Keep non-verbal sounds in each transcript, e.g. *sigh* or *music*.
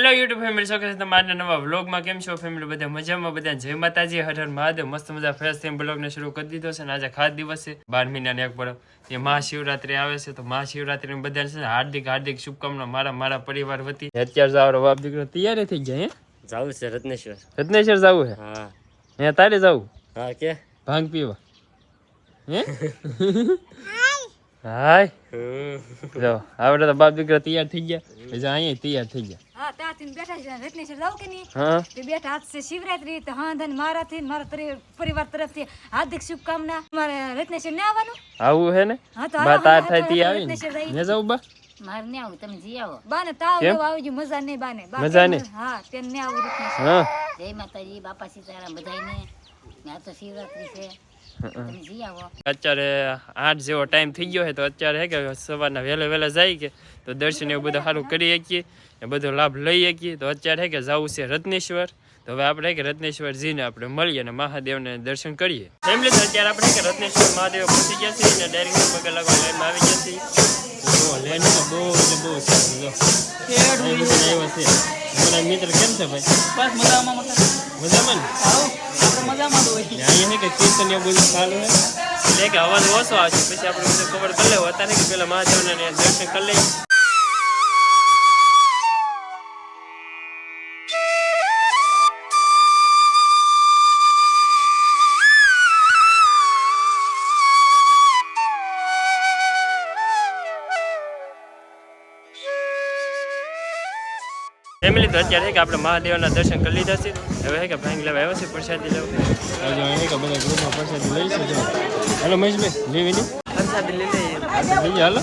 Hello YouTube family છે તમારા નવા વ્લોગમાં કેમ છો ફેમિલી બધા મજામાં? બધા જય માતાજી. હર હર મહાદેવ. મસ્ત મજા ફ્રેશ થઈને બ્લોગને શરૂ કરી દીધો છે અને આજે ખાસ દિવસ છે. બાર મહિનાની એક પરબ જે મહાશિવરાત્રી આવે છે તો મહાશિવરાત્રી બધા છે હાર્દિક હાર્દિક શુભકામના મારા મારા પરિવાર વતી. અત્યારે જાવ બાપ દીકરો તૈયાર થઈ જાય જાવું છે રત્નેશ્વર. રત્નેશ્વર જવું છે? હા. હે તારે જવું? હા કે? ભાંગ પીવા. હે? *laughs* હાય. જો આપણે તો બાપ દીકરા તૈયાર થઈ ગયા. બીજા અહીંયા તૈયાર થઈ ગયા. હા ત્યાંથી બેઠા છે રત્નેશ્વર જાવ કે નહીં? હા. તે બેઠા આજ છે શિવરાત્રી તો હા ધન મારાથી ને મારા પરી- પરિવાર તરફથી હાર્દિક શુભકામના. મારે રત્નેશ્વર ને આવવાનું? આવું હે ને? હા તો બા તાર થાય તી આવી ને. ને જાઉં બા? મારે ને આવું તમે જી આવો. બાને તાવ લેવા આવજો ગયો મજા નહીં બાને. ને મજા? નહીં? હા તેને ને આવું રત્નેશ્વર હા. જય માતાજી બાપા સીતારામ બધાયને. ને આ તો શિવરાત્રી છે. અત્યારે આઠ જેવો ટાઈમ થઈ ગયો છે તો અત્યારે હે કે સવારના વહેલા વહેલા જાય કે તો દર્શન એવું બધું સારું કરી શકીએ એ બધો લાભ લઈ શકીએ. તો અત્યારે હે કે જવું છે રત્નેશ્વર. તો હવે આપણે કે રત્નેશ્વરજીને આપણે મળીએ અને મહાદેવને દર્શન કરીએ. ફેમિલી તો અત્યારે આપણે કે રત્નેશ્વર મહાદેવ પહોંચી ગયા છીએ અને ડાયરેક્ટ પગે લગવા લાઈનમાં આવી ગયા છીએ. જો બહુ એટલે બહુ છે છે મિત્ર કેમ છે ભાઈ? બસ મજામાં મજામાં. ને? આપણે મજામાં તો કે અવાજ ઓછો આવશે. પછી આપણે ખબર કરી લેવું. અત્યારે કે પેલા મહાદેવને દર્શન કરી લઈએ. ફેમિલી તો અત્યારે કે આપણે મહાદેવના દર્શન કરી લીધા છે. હવે કે ભાંગ લેવા આવ્યો છે પ્રસાદી લેવા. કે બધા ગ્રુપમાં પ્રસાદી લઈ છે હાલો મહેશભાઈ લેવી નહીં પ્રસાદી લઈ લઈએ. લઈએ હાલો.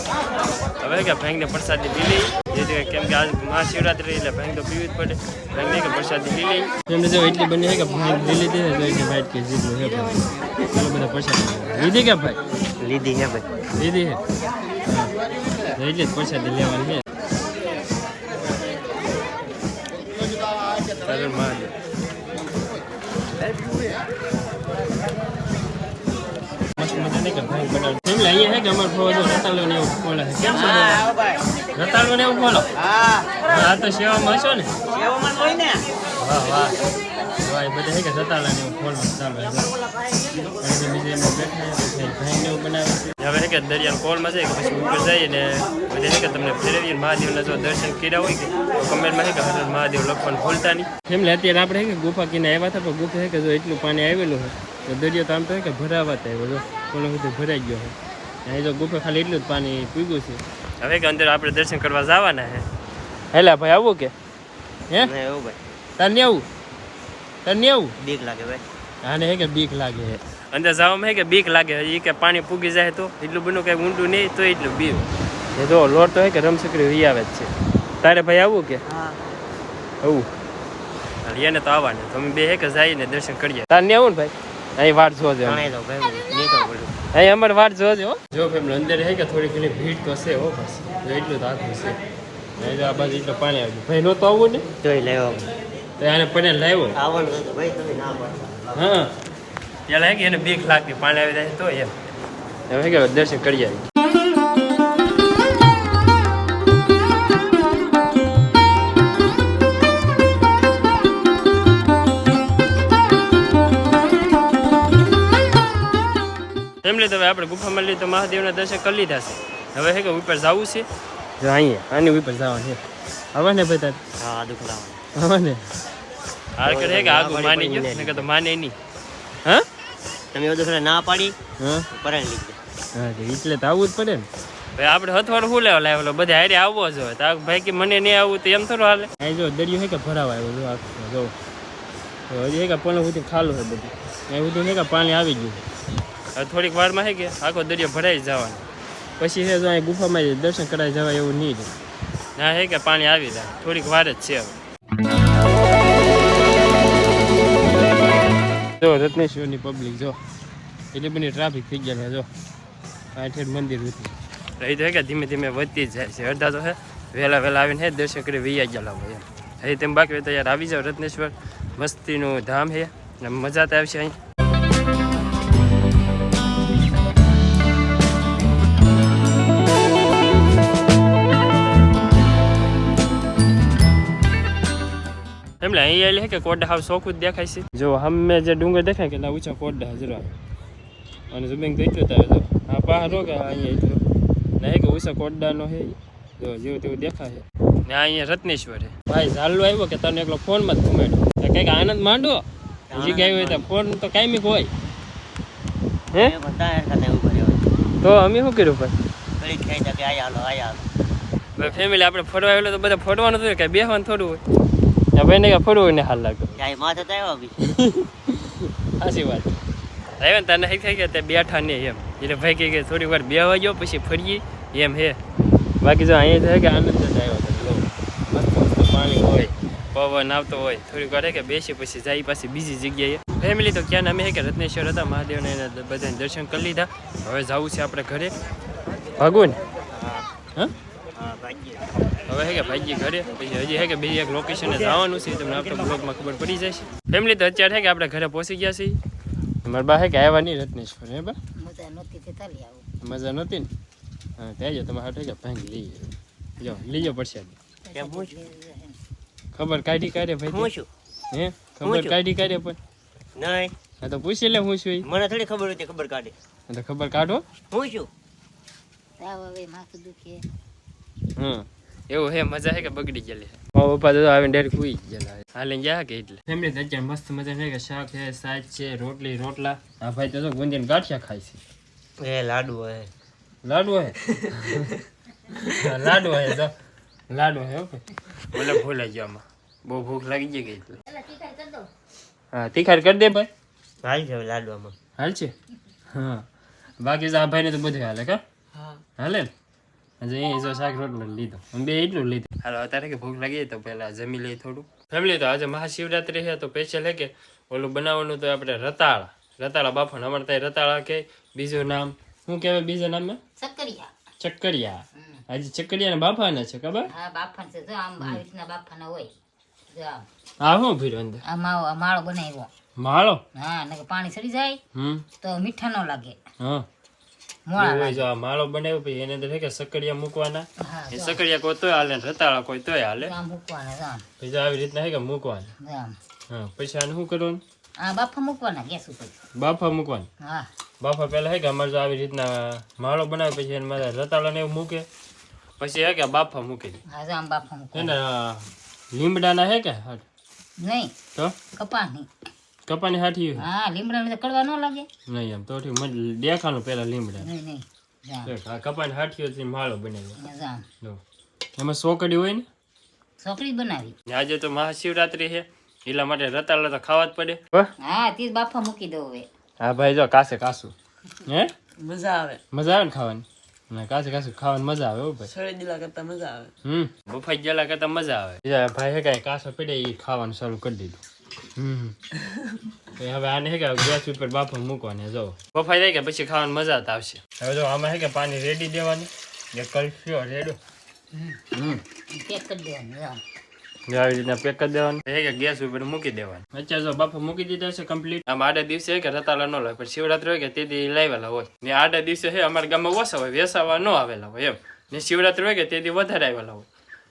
હવે કે ભાંગને પ્રસાદી લઈ જેથી કેમ કે આજ મહાશિવરાત્રી એટલે ભાઈ તો પીવી જ પડે. ભાઈને કે પ્રસાદી લઈ એમને જો એટલી બની કે ભાંગ લઈ લીધી છે એટલે ભાઈ કે જીતવું હે ચાલો બધા પ્રસાદી લીધી કે ભાઈ? લીધી હે ભાઈ. લીધી હે. એટલે જ પ્રસાદી લેવાની છે. ફોવા જો રતાળો ને એવું ખોલે હા કેમ છે ભાઈ? ને સેવામાં હશો ને વાહ વાહ એ બધા હે કે રતાળા ને એવું ખોલવાનું ચાલુ કે બીજે એમાં બેઠા છે ભાઈ ને એવું બનાવે છે. હવે હે કે દરિયાના કોલમાં છે કે પછી ઉપર જઈએ ને બધે હે કે તમને ફેરવીને મહાદેવના જો દર્શન કર્યા હોય કે તો કમેન્ટમાં હે કે હર હર મહાદેવ લખવાનું ભૂલતા નહીં. ફેમિલી અત્યારે આપણે હે કે ગુફા કિને આવ્યા હતા પણ ગુફા હે કે જો એટલું પાણી આવેલું હોય તો દરિયો તો આમ તો હે કે ભરાવા આવ્યો જો કોલો સુધી ભરાઈ ગયો હોય અહીં જો ગુફા ખાલી એટલું જ પાણી પીગું છે. હવે કે અંદર આપણે દર્શન કરવા જવાના હે. હેલા ભાઈ આવું કે. હે? ના એવું ભાઈ. તાર ને આવું? તાર ને આવું? બીક લાગે ભાઈ. આને હે કે બીક લાગે છે અંદર જવામાં હે કે બીક લાગે એ કે પાણી પૂગી જાય તો? એટલું બધું કઈ ઊંડું નહીં તો એટલું બીવ. એ જો લોટ તો હે કે રમસકરી વી આવે જ છે. તારે ભાઈ આવું કે? આવું. હાલ એને તો આવવાનું. તો અમે બે હે કે જઈને દર્શન કરીએ. તાર આવું ને ભાઈ? અહીં વાટ જોજે અહીં અમારે વાટ જોજો હો જો ફેમિલી અંદર હે કે થોડી ઘણી ભીડ તો છે હો બસ. એટલું તો આખું છે. જો આ બાજુ એટલું પાણી આવ્યું ભાઈ નહોતો આવવું ને? જોઈ લેવો તો એને પડે લાવ્યો? આવવાનું હતું ભાઈ તમે ના પાડતા. હા. પેલા હે કે એને બીક લાગતી પાણી આવી જાય તો એમ હવે કે દર્શન કરી આવી ફેમિલી તો હવે આપણે ગુફામાં લઈ તો મહાદેવના દર્શન કરી લીધા છે. હવે હે કે ઉપર જવું છે? જો અહીંયા આની ઉપર જવાનું છે. હવે ને ભાઈ તાર. હા દુઃખ લાવવાનું હાર કરે કે આગું માની ગયો નકર તો માને નહીં. હા? તમે બધું ના પાડી હા? પરાણ લીધે. હા તો એટલે તો આવવું જ પડે ને. ભાઈ આપણે હથવાડ શું લેવા લાવેલો બધા હારે આવવો જ હોય. તો ભાઈ કે મને નહીં આવવું તો એમ થોડું હાલે. અહીં જો દરિયો હે કે ભરાવા આવ્યો? જો આખો જો. તો હજી હે કે પણ સુધી ખાલું છે બધું. અહીં બધું હે કે પાણી આવી ગયું. હવે થોડીક વારમાં હે કે આખો દરિયો ભરાઈ જવાનો. પછી હે જો અહીં ગુફામાં દર્શન કરાઈ જવાય એવું નહીં ના હે કે પાણી આવી જાય. થોડીક વાર જ છે હવે. જો, રત્નેશ્વરની પબ્લિક જો. એટલી બધી ટ્રાફિક થઈ ગયા છે, જો. આઠે મંદિર હતું રહી તો કે ધીમે ધીમે વધતી જાય છે. અડધા તો હે, વહેલા વહેલા આવીને હે દર્શન કરી વૈયા ગયેલા હોય એમ. હે તેમ બાકી તો યાર આવી જાવ રત્નેશ્વર. મસ્તીનું ધામ છે મજા તો આવશે અહીં. એમલે અહીંયા લે કે કોડા હાવ સોખું જ દેખાય છે. જો હમે જે ડુંગર દેખાય કે ઊંચા કોડા જરા અને જમીન તો એટલું તારે તો આ પહાડો કે અહીંયા એટલું ને કે ઊંચા કોડાનો હે. જો જેવું તેવું દેખાય ને અહીંયા રત્નેશ્વર હે ભાઈ ઝાલુ આવ્યો કે તને એકલો ફોનમાં જ ઘુમાડ્યો તો કંઈક આનંદ માંડો? હજી ગઈ હોય તો ફોન તો કાયમી હોય. હે? તો અમે શું કર્યું ભાઈ? ફેમિલી આપણે ફરવા આવેલો તો બધા ફરવાનું થયું કે બેહવાનું થોડું હોય? આ ભાઈને કે ફરવું ને હાલ લાગે ત્યાં માથે તો આવ્યો બી સાચી વાત આવ્યા ને તને થઈ કે તે બેઠા ને એમ એટલે ભાઈ કહે કે થોડી વાર બેહવા જાઓ પછી ફરીએ એમ હે બાકી જો અહીંયા છે કે આનંદ જ આવ્યો હતો જો મસ્ત મસ્ત પાણી હોય પવન આવતો હોય થોડીક વાર હે કે બેસી પછી જાય પાછી બીજી જગ્યાએ ફેમિલી તો ક્યાં અમે હે કે રત્નેશ્વર હતા મહાદેવને એને બધાને દર્શન કરી લીધા હવે જવું છે આપણે ઘરે ભાગવું ને હા હા ભાઈ હવે હે કે ભાઈજી ઘરે પછી હજી હે કે બીજી એક લોકેશને જવાનું છે તમને આપણે બ્લોગમાં ખબર પડી જશે. ફેમિલી તો અત્યારે હે કે આપણે ઘરે પહોંચી ગયા છીએ. મારા બા હે કે આવ્યા નહીં રત્નેશ્વર હે બા? મજા નહોતી ને? હા ત્યાં જો તમારે હાટે કે ભાંગ લઈ જો લઈ પડશે કેમ ખબર કાઢી કાઢે હું ભાઈ છું? હે? ખબર કાઢી કાઢે પણ. નહીં. હા તો પૂછી લે હું છું મને થોડી ખબર હતી ખબર કાઢે. તો ખબર કાઢો. હું છું? તાવ હવે માથું દુખે. હમ. એવું હે મજા હે કે બગડી ગયેલી મારા પપ્પા તો આવીને ડાયરેક્ટ સુઈ ગયેલા હાલે ગયા કે એટલે? ફેમિલી તો અત્યારે મસ્ત મજા છે કે શાક છે સાજ છે રોટલી રોટલા. આ ભાઈ તો જો ગુંદીને ગાંઠિયા ખાય છે. એ લાડુ હે. લાડુ હે? લાડુ હે તો લાડુ હે ઓકે બોલે ભૂલાઈ ગયો આમાં. બહુ ભૂખ લાગી ગઈ ગઈ એટલે? હા તીખાર કરી દે ભાઈ. હાલ છે લાડવામાં હાલ છે? હા. બાકી તો આ ભાઈને તો બધું હાલે કા? હાલે ને? હજી અહીં જો શાક રોટલો લીધો. અમે બે એટલું લીધું. હાલો અત્યારે કે ભૂખ લાગી તો પહેલા જમી લઈએ થોડું. ફેમિલી તો આજે મહાશિવરાત્રી છે તો સ્પેશિયલ હે કે ઓલું બનાવવાનું તો આપણે રતાળા. રતાળા બાફણ અમારે ત્યાં રતાળા કે બીજું નામ? શું કહેવાય બીજું નામ? ચકરિયા. ચકરિયા. આજે ચક્કરિયા ને બાફાના છે ખબર? હા છે. જો આમ આવી રીતના બાફાના હોય. હા હું ભીરો અંદર? આ માવો માળો બનાવ્યો. માળો? હા પાણી સડી જાય હમ. તો મીઠા ન લાગે. હા. મોળા બનાવ્યો પછી એની અંદર કે સકડિયા મૂકવાના? હા એ સકડિયા કોઈ તોય હાલે રતાળા કોઈ તોય હાલે. પછી આવી રીતના છે કે મૂકવાના? હા પછી આને શું કરવાનું? બાફા મૂકવાના ગેસ ઉપર. બાફા મૂકવાના? હા. બાફા પહેલા હે કે અમારે આવી રીતના માળો બનાવે પછી એને મારે રતાળા ને એવું મૂકે. પછી હે કે બાફા મૂકે. હા આમ બાફા મૂકે એના લીમડાના હે કે નહીં. તો? કપાની કપાની હાથી હા લીમડા તો કડવા ન લાગે. નહીં એમ તો ઠીક મને દેખાનું પહેલા લીમડા. નહીં નહીં કપાની હાથીઓથી માળો બનાવ્યો જો. એમાં સોકડી હોય ને? સોકડી બનાવી. આજે તો મહાશિવરાત્રી છે એટલા માટે રતાળા તો ખાવા જ પડે. હા? તીજ બાફા મૂકી દઉં હવે. હા ભાઈ જો કાસે કાસું. હે? મજા આવે. મજા આવે ને ખાવાની? ના કાસે કાસું ખાવાની મજા આવે હો ભાઈ. સળેદીલા કરતા મજા આવે. હમ. બફાઈ ગયેલા કરતા મજા આવે. ભાઈ હે કાંઈ કાસો પડે એ ખાવાનું શરૂ કરી દીધું. હવે આને હે કે ગેસ ઉપર બાફો મૂકવાની જો. બફાઈ જાય કે પછી ખાવાની મજા જ આવશે. હવે જો આમાં હે કે પાણી રેડી દેવાની. જે કલ્ફ્યો રેડો. આવી રીતના પેક કરી દેવાનું. હે કે ગેસ ઉપર મૂકી દેવાનું. અત્યારે જો બાફા મૂકી દીધા છે કમ્પ્લીટ આમ આડા દિવસે કે રતાલા ન લાવે પણ શિવરાત્રી હોય કે તેથી લાવેલા હોય. ને આડા દિવસે હે અમારા ગામમાં ઓછા હોય વેસાવા ન આવેલા હોય એમ. ને શિવરાત્રી હોય કે તે દી વધારે આવેલા હોય.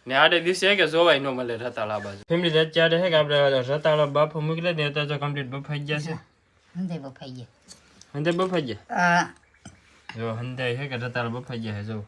ને આડે દિવસે હે કે જોવાય ન મળે રતાળા બાજુ. ફેમિલી અત્યારે હે કે આપણે રતાળા બાફો મૂકી ને અત્યારે તો કમ્પ્લીટ બફાઈ ગયા છે. હંદે બફાઈ ગયા. હંદે બફાઈ ગયા? જો હંદે છે કે રતાળા બફાઈ ગયા છે જો.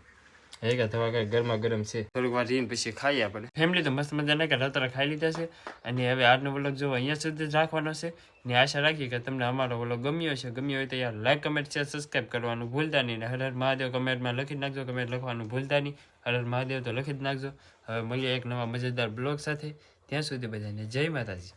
હે કે થવા કઈ ગરમા ગરમ છે. થોડીક વાર રહીને પછી ખાઈએ આપણે. ફેમિલી તો મસ્ત મજાના કે રતાળા ખાઈ લીધા છે. અને હવે આજનો વ્લોગ જો અહીંયા સુધી રાખવાનો છે. ને આશા રાખી કે તમને અમારો વ્લોગ ગમ્યો છે ગમ્યો હોય તો યાર લાઈક કમેન્ટ શેર સબસ્ક્રાઈબ કરવાનું ભૂલતા નહીં. હર હર મહાદેવ કમેન્ટમાં લખી નાખજો. કમેન્ટ લખવાનું ભૂલતા નહીં. હર હર મહાદેવ તો લખી જ નાખજો. હવે મળીએ એક નવા મજેદાર બ્લોગ સાથે. ત્યાં સુધી બધાને જય માતાજી.